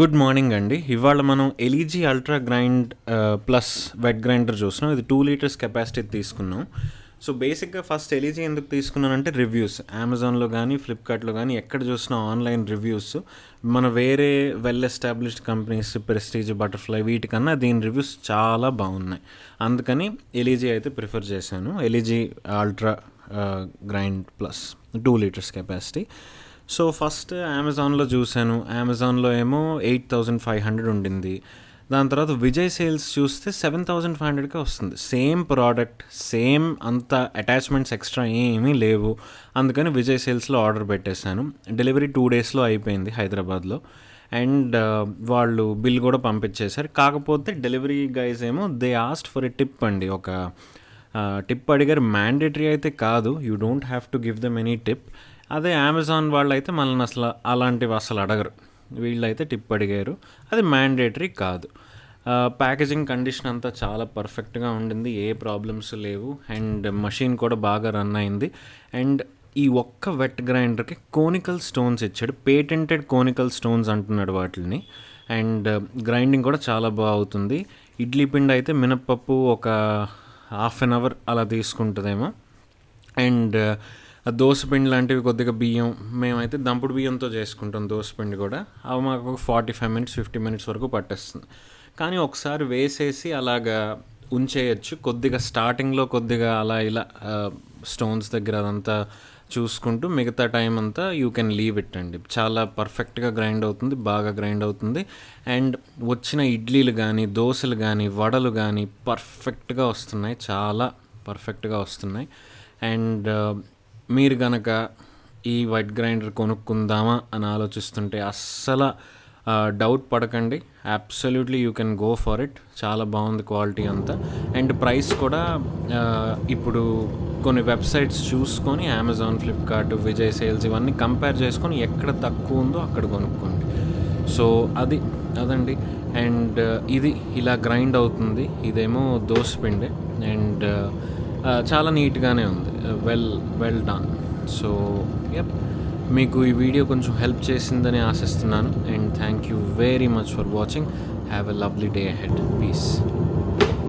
Good morning అండి. ఇవాళ మనం Elgi ultra grind plus wet grinder చూస్తున్నాం. ఇది టూ లీటర్స్ కెపాసిటీ తీసుకున్నాం. సో బేసిక్గా ఫస్ట్ ఎలీజీ ఎందుకు తీసుకున్నానంటే రివ్యూస్. అమెజాన్లో కానీ ఫ్లిప్కార్ట్లో కానీ ఎక్కడ చూసినా ఆన్లైన్ రివ్యూస్. మన వేరే well established companies Prestige Butterfly వీటికన్నా దీని రివ్యూస్ చాలా బాగున్నాయి. అందుకని ఎలీజీ అయితే ప్రిఫర్ చేశాను. Elgi ultra grind plus two litres capacity. So first అమెజాన్లో చూశాను. అమెజాన్లో ఏమో ఎయిట్ థౌజండ్ ఫైవ్ హండ్రెడ్ ఉండింది. దాని తర్వాత విజయ్ సేల్స్ చూస్తే సెవెన్ థౌజండ్ ఫైవ్ హండ్రెడ్కే వస్తుంది. సేమ్ ప్రోడక్ట్ సేమ్ అంత అటాచ్మెంట్స్ ఎక్స్ట్రా ఏమీ లేవు. అందుకని విజయ్ సేల్స్లో ఆర్డర్ పెట్టేశాను. డెలివరీ టూ డేస్లో అయిపోయింది హైదరాబాద్లో. అండ్ వాళ్ళు బిల్ కూడా పంపించేశారు. కాకపోతే డెలివరీ గైజ్ ఏమో they asked for a tip అండి. ఒక టిప్ అడిగారు. మ్యాండేటరీ అయితే కాదు. You don't have to give them any tip. అదే అమెజాన్ వాళ్ళు అయితే మనల్ని అసలు అలాంటివి అసలు అడగరు. వీళ్ళైతే టిప్ అడిగారు. అది మ్యాండేటరీ కాదు. ప్యాకేజింగ్ కండిషన్ అంతా చాలా పర్ఫెక్ట్గా ఉండింది. ఏ ప్రాబ్లమ్స్ లేవు. అండ్ మషిన్ కూడా బాగా రన్ అయింది. అండ్ ఈ ఒక్క వెట్ గ్రైండర్కి కోనికల్ స్టోన్స్ ఇచ్చాడు. పేటెంటెడ్ కోనికల్ స్టోన్స్ అంటున్నాడు వాటిని అండ్ గ్రైండింగ్ కూడా చాలా బాగుతుంది ఇడ్లీ పిండి అయితే మినప్పప్పు ఒక హాఫ్ అన్ అవర్ అలా తీసుకుంటుందేమో. అండ్ ఆ దోసపిండి లాంటివి కొద్దిగా బియ్యం మేమైతే దంపుడు బియ్యంతో చేసుకుంటాం దోసపిండి కూడా. అవి మాకు ఒక forty five minutes fifty minutes వరకు పట్టేస్తుంది. కానీ ఒకసారి వేసేసి అలాగా ఉంచేయచ్చు. కొద్దిగా స్టార్టింగ్లో కొద్దిగా అలా ఇలా స్టోన్స్ దగ్గర అదంతా చూసుకుంటూ మిగతా టైం అంతా యూ కెన్ లీవ్ ఇట్ అండి. చాలా పర్ఫెక్ట్గా గ్రైండ్ అవుతుంది బాగా గ్రైండ్ అవుతుంది. అండ్ వచ్చిన ఇడ్లీలు కానీ దోశలు కానీ వడలు కానీ పర్ఫెక్ట్గా వస్తున్నాయి. చాలా పర్ఫెక్ట్గా వస్తున్నాయి. అండ్ మీరు గనక ఈ వైట్ గ్రైండర్ కొనుక్కుందామా అని ఆలోచిస్తుంటే అస్సలు డౌట్ పడకండి. Absolutely you can go for it చాలా బాగుంది క్వాలిటీ అంతా. అండ్ ప్రైస్ కూడా ఇప్పుడు కొన్ని వెబ్సైట్స్ చూసుకొని అమెజాన్ ఫ్లిప్కార్ట్ విజయ్ సేల్స్ ఇవన్నీ కంపేర్ చేసుకొని ఎక్కడ తక్కువ ఉందో అక్కడ కొనుక్కోండి. సో అది అదండి. అండ్ ఇది ఇలా గ్రైండ్ అవుతుంది. ఇదేమో దోసపిండి అండ్ చాలా నీట్గానే ఉంది. Well well done so yup మీకు ఈ వీడియో కొంచెం హెల్ప్ చేసిందని ఆశిస్తున్నాను. And thank you very much for watching have a lovely day head peace